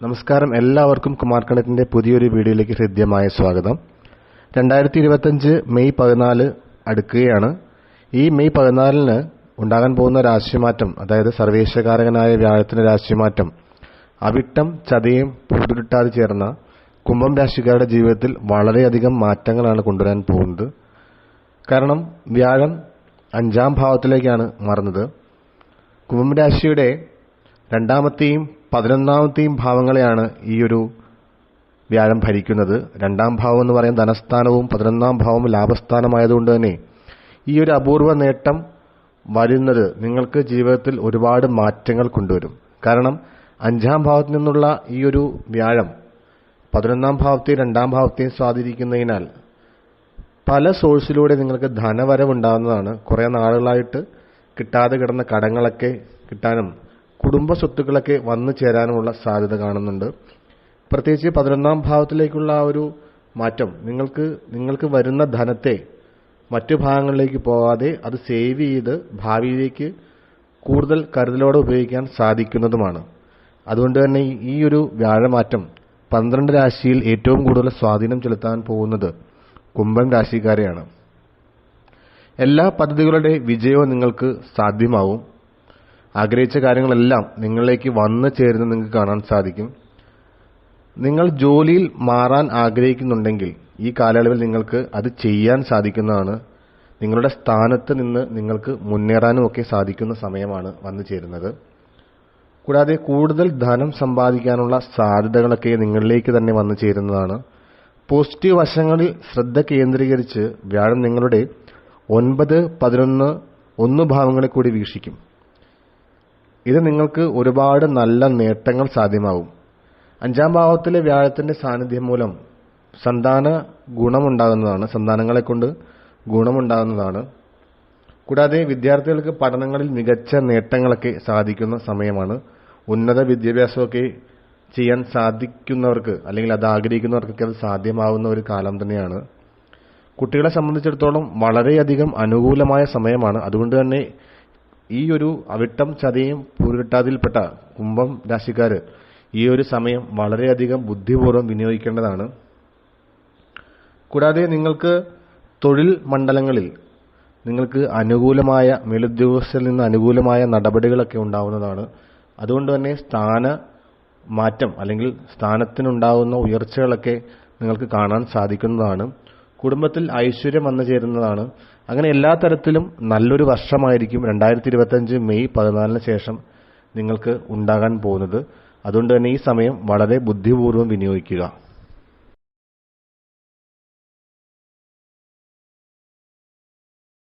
നമസ്കാരം. എല്ലാവർക്കും കുമാർ പുതിയൊരു വീഡിയോയിലേക്ക് ഹൃദ്യമായ സ്വാഗതം. രണ്ടായിരത്തി ഇരുപത്തഞ്ച് മെയ് പതിനാല് അടുക്കുകയാണ്. ഈ മെയ് പതിനാലിന് ഉണ്ടാകാൻ പോകുന്ന രാശിമാറ്റം അതായത് സർവേശകാരകനായ വ്യാഴത്തിന്റെ രാശിമാറ്റം അവിട്ടം ചതയും പൂരുട്ടാതെ ചേർന്ന കുംഭം രാശിക്കാരുടെ ജീവിതത്തിൽ വളരെയധികം മാറ്റങ്ങളാണ് കൊണ്ടുവരാൻ പോകുന്നത്. കാരണം വ്യാഴം അഞ്ചാം ഭാവത്തിലേക്കാണ് മാറുന്നത്. കുംഭം രാശിയുടെ രണ്ടാമത്തെയും പതിനൊന്നാമത്തെയും ഭാവങ്ങളെയാണ് ഈ ഒരു വ്യാഴം ഭരിക്കുന്നത്. രണ്ടാം ഭാവം എന്ന് പറയുന്ന ധനസ്ഥാനവും പതിനൊന്നാം ഭാവം ലാഭസ്ഥാനമായതുകൊണ്ട് തന്നെ ഈ ഒരു അപൂർവ നേട്ടം വരുന്നത് നിങ്ങൾക്ക് ജീവിതത്തിൽ ഒരുപാട് മാറ്റങ്ങൾ കൊണ്ടുവരും. കാരണം അഞ്ചാം ഭാവത്തിൽ നിന്നുള്ള ഈ ഒരു വ്യാഴം പതിനൊന്നാം ഭാവത്തെയും രണ്ടാം ഭാവത്തെയും സ്വാധീനിക്കുന്നതിനാൽ പല സോഴ്സിലൂടെ നിങ്ങൾക്ക് ധനവരവുണ്ടാകുന്നതാണ്. കുറേ നാളുകളായിട്ട് കിട്ടാതെ കിടന്ന കടങ്ങളൊക്കെ കിട്ടാനും കുടുംബ സ്വത്തുക്കളൊക്കെ വന്നു ചേരാനുമുള്ള സാധ്യത കാണുന്നുണ്ട്. പ്രത്യേകിച്ച് പതിനൊന്നാം ഭാവത്തിലേക്കുള്ള ആ ഒരു മാറ്റം. നിങ്ങൾക്ക് നിങ്ങൾക്ക് വരുന്ന ധനത്തെ മറ്റു ഭാഗങ്ങളിലേക്ക് പോകാതെ അത് സേവ് ചെയ്ത് ഭാവിയിലേക്ക് കൂടുതൽ കരുതലോടെ ഉപയോഗിക്കാൻ സാധിക്കുന്നതുമാണ്. അതുകൊണ്ട് തന്നെ ഈ ഒരു വ്യാഴമാറ്റം പന്ത്രണ്ട് രാശിയിൽ ഏറ്റവും കൂടുതൽ സ്വാധീനം ചെലുത്താൻ പോകുന്നത് കുംഭം രാശിക്കാരെയാണ്. എല്ലാ പദ്ധതികളുടെ വിജയവും നിങ്ങൾക്ക് സാധ്യമാവും. ആഗ്രഹിച്ച കാര്യങ്ങളെല്ലാം നിങ്ങളിലേക്ക് വന്നു ചേരുന്നത് നിങ്ങൾക്ക് കാണാൻ സാധിക്കും. നിങ്ങൾ ജോലിയിൽ മാറാൻ ആഗ്രഹിക്കുന്നുണ്ടെങ്കിൽ ഈ കാലയളവിൽ നിങ്ങൾക്ക് അത് ചെയ്യാൻ സാധിക്കുന്നതാണ്. നിങ്ങളുടെ സ്ഥാനത്ത് നിന്ന് നിങ്ങൾക്ക് മുന്നേറാനും ഒക്കെ സാധിക്കുന്ന സമയമാണ് വന്നു ചേരുന്നത്. കൂടാതെ കൂടുതൽ ധനം സമ്പാദിക്കാനുള്ള സാധ്യതകളൊക്കെ നിങ്ങളിലേക്ക് തന്നെ വന്നു ചേരുന്നതാണ്. പോസിറ്റീവ് വശങ്ങളിൽ ശ്രദ്ധ കേന്ദ്രീകരിച്ച് വ്യാഴം നിങ്ങളുടെ ഒൻപത് പതിനൊന്ന് ഒന്ന് ഭാവങ്ങളെ കൂടി വീക്ഷിക്കും. ഇത് നിങ്ങൾക്ക് ഒരുപാട് നല്ല നേട്ടങ്ങൾ സാധ്യമാവും അഞ്ചാം ഭാവത്തിലെ വ്യാഴത്തിന്റെ സാന്നിധ്യം മൂലം സന്താന ഗുണമുണ്ടാകുന്നതാണ്. സന്താനങ്ങളെ കൊണ്ട് ഗുണമുണ്ടാകുന്നതാണ്. കൂടാതെ വിദ്യാർത്ഥികൾക്ക് പഠനങ്ങളിൽ മികച്ച നേട്ടങ്ങളൊക്കെ സാധിക്കുന്ന സമയമാണ്. ഉന്നത വിദ്യാഭ്യാസമൊക്കെ ചെയ്യാൻ സാധിക്കുന്നവർക്ക് അല്ലെങ്കിൽ അത് ആഗ്രഹിക്കുന്നവർക്കൊക്കെ അത് സാധ്യമാവുന്ന ഒരു കാലം തന്നെയാണ്. കുട്ടികളെ സംബന്ധിച്ചിടത്തോളം വളരെയധികം അനുകൂലമായ സമയമാണ്. അതുകൊണ്ട് തന്നെ ഈ ഒരു അവിട്ടം ചതയും പൂരിട്ടാതിൽപ്പെട്ട കുംഭം രാശിക്കാർ ഈ ഒരു സമയം വളരെയധികം ബുദ്ധിപൂർവം വിനിയോഗിക്കേണ്ടതാണ്. കൂടാതെ നിങ്ങൾക്ക് തൊഴിൽ മണ്ഡലങ്ങളിൽ നിങ്ങൾക്ക് അനുകൂലമായ മേലുദ്യോഗസ്ഥരിൽ നിന്ന് അനുകൂലമായ നടപടികളൊക്കെ ഉണ്ടാവുന്നതാണ്. അതുകൊണ്ട് തന്നെ സ്ഥാന മാറ്റം അല്ലെങ്കിൽ സ്ഥാനത്തിനുണ്ടാകുന്ന ഉയർച്ചകളൊക്കെ നിങ്ങൾക്ക് കാണാൻ സാധിക്കുന്നതാണ്. കുടുംബത്തിൽ ഐശ്വര്യം വന്നു ചേരുന്നതാണ്. അങ്ങനെ എല്ലാ തരത്തിലും നല്ലൊരു വർഷമായിരിക്കും രണ്ടായിരത്തി ഇരുപത്തഞ്ച് മെയ് പതിനാലിന് ശേഷം നിങ്ങൾക്ക് ഉണ്ടാകാൻ പോകുന്നത്. അതുകൊണ്ട് തന്നെ ഈ സമയം വളരെ ബുദ്ധിപൂർവം വിനിയോഗിക്കുക.